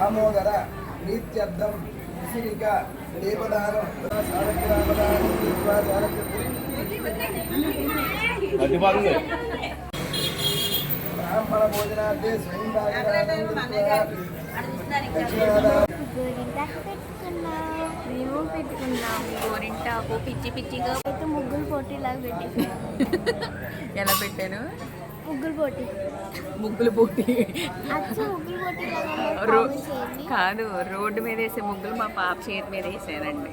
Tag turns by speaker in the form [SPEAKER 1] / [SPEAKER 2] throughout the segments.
[SPEAKER 1] దామోదర ప్రీత్యర్థం ఉసిరిక దీపదానం బ్రాహ్మణ భోజనార్థే స్వయం
[SPEAKER 2] మేము పెట్టుకున్నాం. గోరింటాకు పిచ్చి పిచ్చిగా
[SPEAKER 3] అయితే ముగ్గులు పోటీలాగా పెట్టి
[SPEAKER 2] ఎలా పెట్టాను?
[SPEAKER 3] ముగ్గులు పోటీ.
[SPEAKER 2] ముగ్గులు పోటీ. రో కాదు రోడ్డు మీద వేసే ముగ్గులు మా పాప చేతి మీద వేసానండి.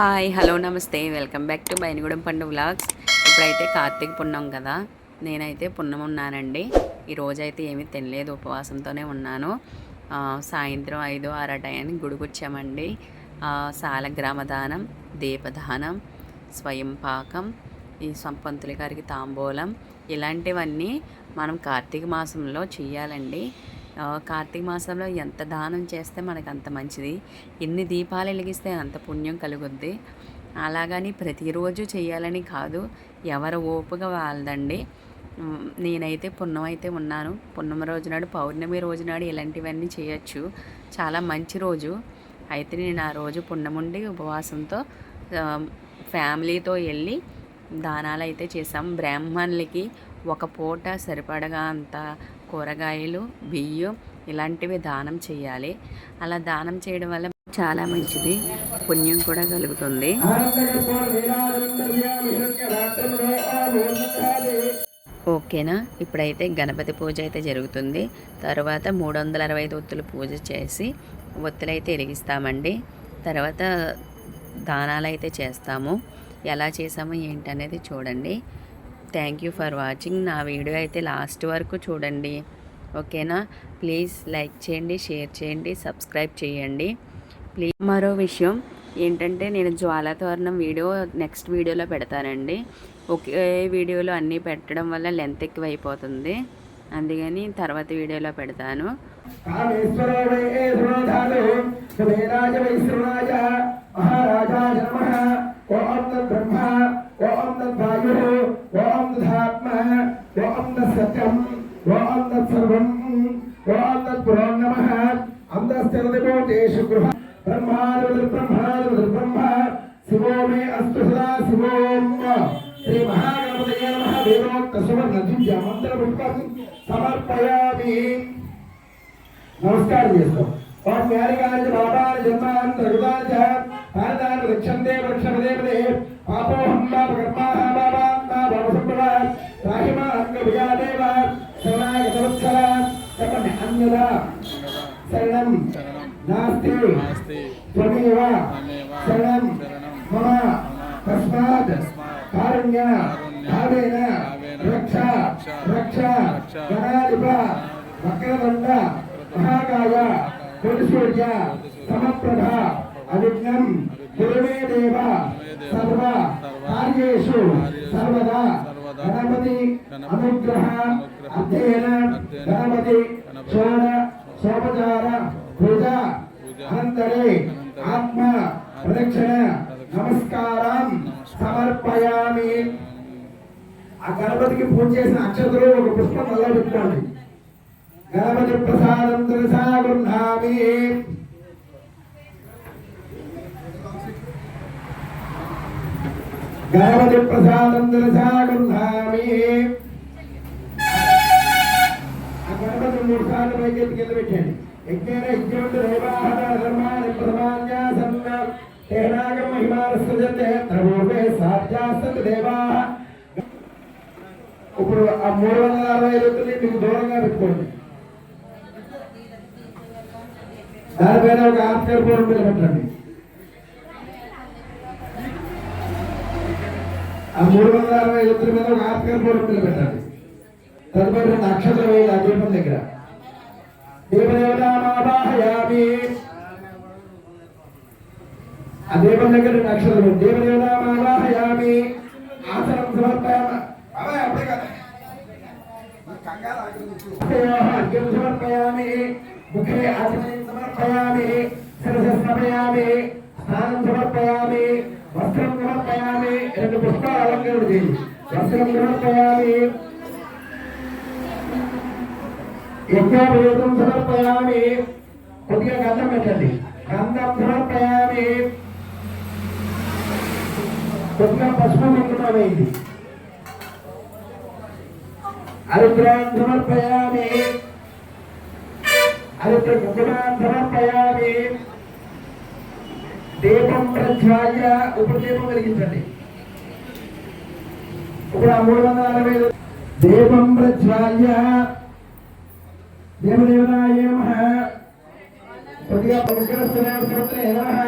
[SPEAKER 2] Hi hello namaste. Welcome back to Bainagudem Pandu vlogs. ఇప్పుడైతే కార్తీక పుణ్యం కదా. నేనైతే పుణ్యం ఉన్నానండి. ఈ రోజైతే ఏమీ తినలేదు ఉపవాసంతోనే ఉన్నాను. సాయంత్రం ఐదు ఆరు టయానికి గుడికి సాలగ్రామదానం దానం దీపదానం స్వయం పాకం ఈ సంపంతుల గారికి తాంబూలం ఇలాంటివన్నీ మనం కార్తీక మాసంలో చేయాలండి కార్తీక మాసంలో ఎంత దానం చేస్తే మనకు అంత మంచిది. ఎన్ని దీపాలు వెలిగిస్తే అంత పుణ్యం కలుగుద్ది. అలాగని ప్రతిరోజు చేయాలని కాదు ఎవరు ఓపుగా వాళ్ళదండి. నేనైతే పుణ్యం అయితే ఉన్నాను. పున్నమ రోజు నాడు పౌర్ణమి రోజు నాడు ఇలాంటివన్నీ చేయొచ్చు. చాలా మంచి రోజు. అయితే నేను ఆ రోజు పున్నముండి ఉపవాసంతో ఫ్యామిలీతో వెళ్ళి దానాలు అయితే చేసాం బ్రాహ్మణులకి ఒక పూట సరిపడగా అంత కూరగాయలు బియ్యం ఇలాంటివి దానం చేయాలి. అలా దానం చేయడం వల్ల చాలా మంచిది పుణ్యం కూడా కలుగుతుంది. ఓకేనా? ఇప్పుడైతే గణపతి పూజ అయితే జరుగుతుంది. తర్వాత మూడు వందల అరవై ఐదు ఒత్తులు పూజ చేసి ఒత్తులైతే అయితే వెలిగిస్తామండి. తర్వాత దానాలు అయితే చేస్తాము. ఎలా చేసాము ఏంటనేది చూడండి. థ్యాంక్ యూ ఫర్ వాచింగ్ నా వీడియో అయితే లాస్ట్ వరకు చూడండి. ఓకేనా? ప్లీజ్ లైక్ చేయండి షేర్ చేయండి సబ్స్క్రైబ్ చేయండి. ప్లీజ్ మరో విషయం ఏంటంటే నేను జ్వాలా తోరణం వీడియో నెక్స్ట్ వీడియోలో పెడతానండి. ఒకే వీడియోలో అన్నీ పెట్టడం వల్ల లెంత్ ఎక్కువ అయిపోతుంది అందుకని తర్వాత వీడియోలో పెడతాను.
[SPEAKER 1] కామేశ్వరో నమస్కారం చేస్తాం. ఓం వ్యారికాంచ పాపాని జన్మాన్ తరుదాచ భారతాన్ని రక్షంతే వృక్షపదేపదే పాపోహం పాప కర్మాహ పాపాత్మా భవసంభవ రాహిమా అంగ విజాదేవ. శరణాగతవత్సల చెప్పండి. అన్యదా శరణం. నాస్తి. త్వమేవ శరణం. మమ. తస్మాత్. కారుణ్య. భావేన రక్ష. రక్ష. గణాధిప. వక్రదండ. మహాకాయ పురుషూర్య సమప్రభ అవిఘ్నం గురుమే దేవ సర్వ కార్యేషు సర్వదా గణపతి అనుగ్రహ అధ్యయన గణపతి శోణ సోపచార పూజ అనంతరే ఆత్మ ప్రదక్షిణ నమస్కారం సమర్పయామి. ఆ గణపతికి పూజ చేసిన అక్షతలు ఒక పుష్పం అలా పెట్టుకోండి. గణపతి ప్రసాదం తెలుసా గృహామి గణపతి ప్రసాదం తెలుసా గృహామి ఆ గణపతి మూడు సార్లు పైకెత్తి కింద పెట్టండి. యజ్ఞేన యజ్ఞంతు దేవాహ ధర్మాని ప్రథమాన్యాసన్న తేనాగం త్రమూర్వే దేవాహ ఇప్పుడు ఆ మూడు వందల అరవై ఐదు మీకు దూరంగా పెట్టుకోండి. దానిపైన ఒక పూర్వం మీద పెట్టండి ఆ మూడు వందల అరవై ఐదు ఒత్తుల మీద ఒక పూర్వం మీద పెట్టండి తదుపరి రెండు అక్షతలు వేయాలి ఆ దీపం దగ్గర. దేవదేవతామావాహయామి. ఆ దీపం దగ్గర రెండు ఆసనం సమర్పయామి. బాబాయ్ అప్పుడే కదా. కంగారు అర్ఘ్యం సమర్పయామి. ముఖే ఆచమనం సమర్పయామి శిరస సమర్పయామి స్నానం సమర్పయామి వస్త్రం సమర్పయామి రెండు పుష్పాలు అలంకరణ చేయి. వస్త్రం సమర్పయామి. యజ్ఞాపయోగం సమర్పయామి. కొద్దిగా గంధం పెట్టండి. గంధం సమర్పయామి. కొద్దిగా పసుపు కుంకుమమైంది అరుద్రాన్ని సమర్పయామి. అరుద్ర కుంకుమాన్ సమర్పయామి దీపం ప్రజ్వాల్య ఉపదీపం వెలిగించండి ఇప్పుడు ఆ మూడు వందల అరవై ఐదు దీపం ప్రజ్వాల్య దేవదేవనాయ నమః కొద్దిగా పవిత్రదేవస్వత్రే నమః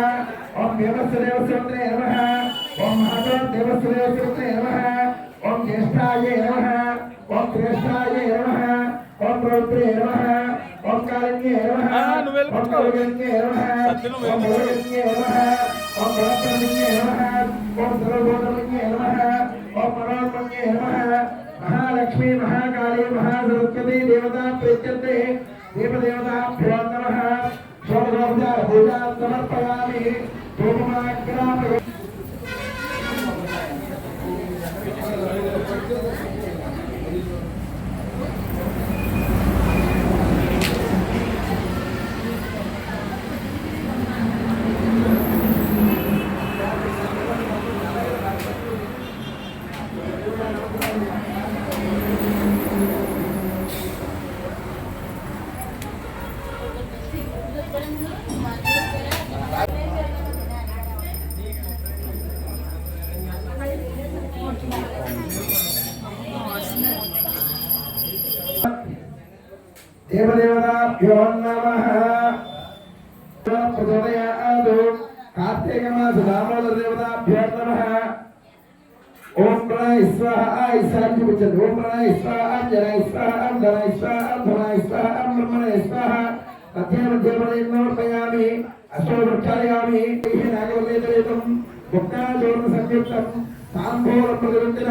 [SPEAKER 1] ఓం దేవస్వదేవస్వత్రే నమః ఓం మహాదేవదేవస్వదేవస్వత్రే నమః ఓం జ్యేష్ఠాయ నమః ఓం శ్రేష్ఠాయ నమః ఓం రౌద్రే నమః ఓం కాళిన్యే నమః
[SPEAKER 4] నువ్వు వెళ్ళి
[SPEAKER 1] ఓం కౌగన్యే నమః.
[SPEAKER 4] సత్యం నువ్వు
[SPEAKER 1] ఓం
[SPEAKER 4] వెళ్ళి
[SPEAKER 1] భోగన్యే నమః. ఓం బలప్రదిన్యే నమః. ఓం సర్వభూతమన్యే నమః. ఓం మనోన్మన్యే నమః. మహాలక్ష్మీ మహాకాళీ మహాసరస్వతి దేవతా ప్రీత్యర్థే. దేవదేవతాభ్యో నమః. సమర్పయామి దేవదేవతాభ్యో నమ ప్రచోదయాదు కార్తీక మాస దామోదర దేవతాభ్యో నమ ఓం ప్రణయ స్వాహ ఈశాన్య చూపించండి ఓం ప్రణయ స్వాహ జనయ స్వాహ ధనయ స్వాహ ధనయ స్వాహ బ్రహ్మణయ స్వాహ అధ్యయన మధ్య సమర్పయామి అష్టోపక్షాలయామి నాగవల్లేతం గుప్తాచూర్ణ సంయుక్తం తాంబూలం ప్రతివంతిన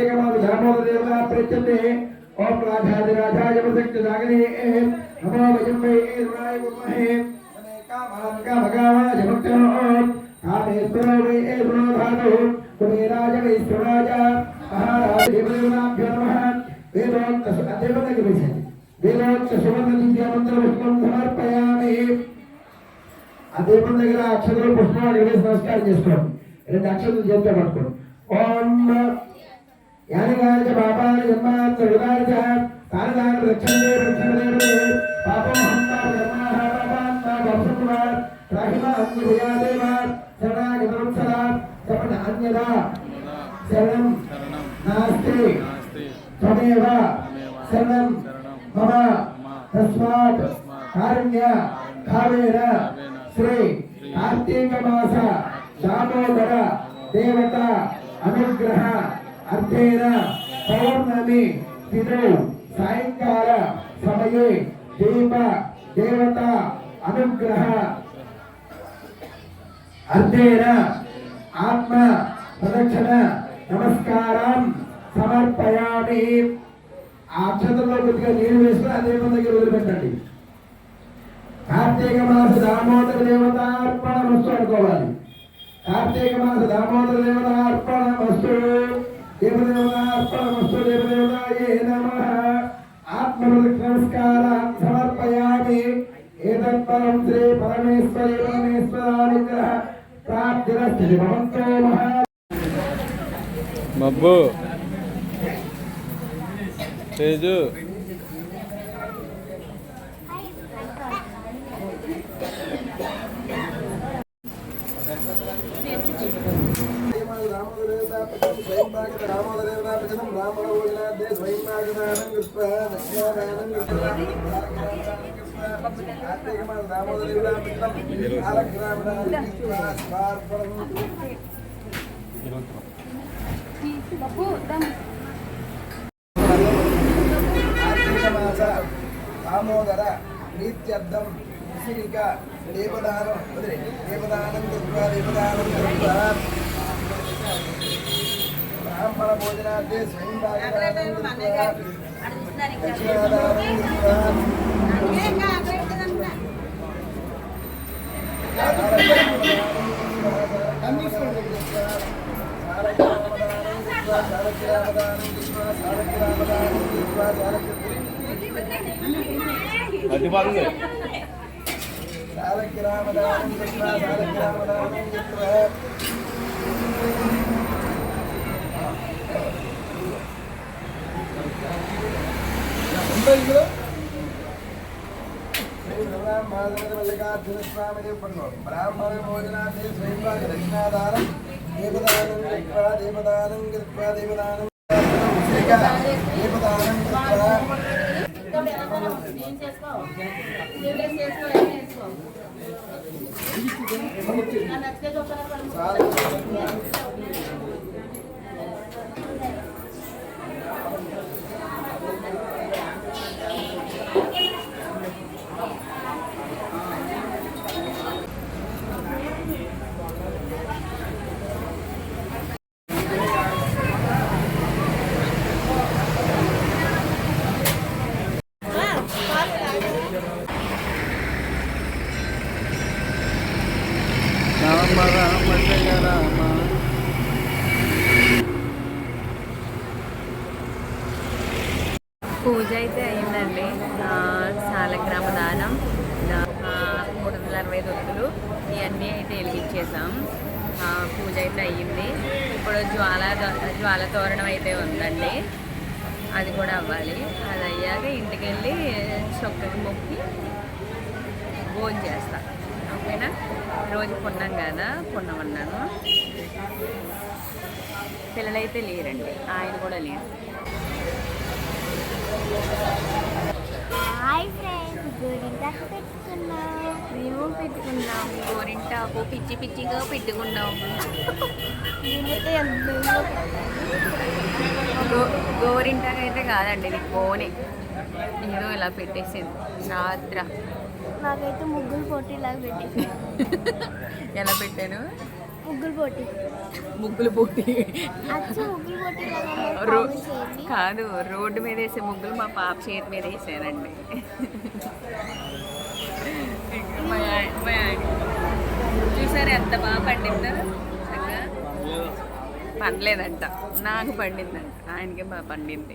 [SPEAKER 1] ఏకమాది దామోదర దేవత ప్రత్యతే ఓం రాజాదిరాజాయ ప్రసక్త సాగరే నమో వయం వై రుణాయ గుర్మహే కామాన్ కామకామాయ భక్తో కామేశ్వరో వై రుణోధాతు కుబేరాజ వై శ్రురాజ మహారాజ దేవదేవతాభ్యో నమః వేదోక్త అదేవతకి వేసండి వేదోక్త సువర్ణ దివ్య మంత్ర పుష్పం సమర్పయామి ఆ దీపం దగ్గర అక్షతలు పుష్పాలు వేసి నమస్కారం చేసుకోండి రెండు అక్షతలు చేతితో పట్టుకోండి ఓం యానిగాని పాపాని జన్మాంత విదాని చ కానిదాని రక్షణే రక్షణే పాపమహం పాప జన్మాహ పాపాంత వంశకుమ రాహిమ అన్య భయాదేవ శరణాగతం సదా అన్యదా శరణం
[SPEAKER 4] శరణం
[SPEAKER 1] నాస్తి
[SPEAKER 4] నాస్తి
[SPEAKER 1] త్వమేవ శరణం మమ తస్మాత్ కారుణ్య భావేన శ్రీ కార్తీక మాస దామోదర దేవత అనుగ్రహ అర్థేన ಪೌರ್ಣಮಿ తిథౌ ಸಾಯಂಕಾಲ సమయే ದೀಪ ದೇವತಾ ಅನುಗ್ರಹ అర్థేన ఆత్మ ప్రదక్షిణ నమస్కారం సమర్పయామి. ఆ అక్షతంలో కొద్దిగా నీరు వేసుకుని ఆ దేవత దగ్గర వదిలిపెట్టండి. కార్తీక మాస దామోదర దేవత అర్పణ వస్తు అనుకోవాలి. కార్తీక మాస దామోదర దేవత అర్పణ వస్తు దేవదేవత నమ ఆత్మ నమస్కారం సమర్పయామి ఏతత్పరం శ్రీ పరమేశ్వరి పరమేశ్వరానుగ్రహ ప్రాప్తిరస్తి భవంతో మహా
[SPEAKER 4] మబ్బు. తేజు
[SPEAKER 1] రామోదరేవతాపతిం
[SPEAKER 5] కార్తీక మాస దామోదర యుగామిత్రం ఉసిరిక దేవదానం దేవదానం దేవదానం కృత్వా బ్రాహ్మణ భోజనార్థే స్వయం భాగదానం కృత్వా దక్షిణాదానం బ్రాహ్మణ భోజనాన్ని స్వయంభాగ దక్షిణాదానం దేవదానం కృత్వా దేవదానం కృత్వా దేవదానం దేవదానం కృత్వా
[SPEAKER 6] రామ రామ జయ రామ
[SPEAKER 2] పూజ అయితే అయిందండి ఆ, సాలగ్రామ దానం దా- ఆ, మూడు వందల అరవై దొత్తులు ఇవన్నీ అయితే వెలిగించేసాం పూజ అయితే అయ్యింది. ఇప్పుడు జ్వాల జ్వాల తోరణం అయితే ఉందండి. అది కూడా అవ్వాలి. అది అయ్యాక ఇంటికి వెళ్ళి చొక్కకి మొక్కి భోజనం చేస్తా. ఓకేనా? రోజు పున్నాం కదా పున్నం అన్నాను. పిల్లలైతే లేరండి. ఆయన కూడా లేరు.
[SPEAKER 3] హాయ్ ఫ్రెండ్స్ గురింటాకు పెట్టుకున్నాం.
[SPEAKER 2] మేము పెట్టుకున్నాం గోరింటాకు పిచ్చి పిచ్చిగా పెట్టుకున్నాం.
[SPEAKER 3] నేనైతే ఎంత
[SPEAKER 2] గో గోరింటాకు అయితే కాదండి ఇది కోనే ఏదో ఇలా పెట్టేసింది రాత్ర.
[SPEAKER 3] నాకైతే ముగ్గులు పోటీలాగా పెట్టేసి
[SPEAKER 2] ఎలా పెట్టాను
[SPEAKER 3] ముగ్గులు పోటీ.
[SPEAKER 2] ముగ్గులు పోటీ. కాదు రోడ్డు మీద వేసే ముగ్గులు మా పాప చేతి మీద ఆయన చూసారు ఎంత బాగా పండిందో చక్కగా? పండలేదంట నాకు పండిందంట ఆయనకే బాగా పండింది.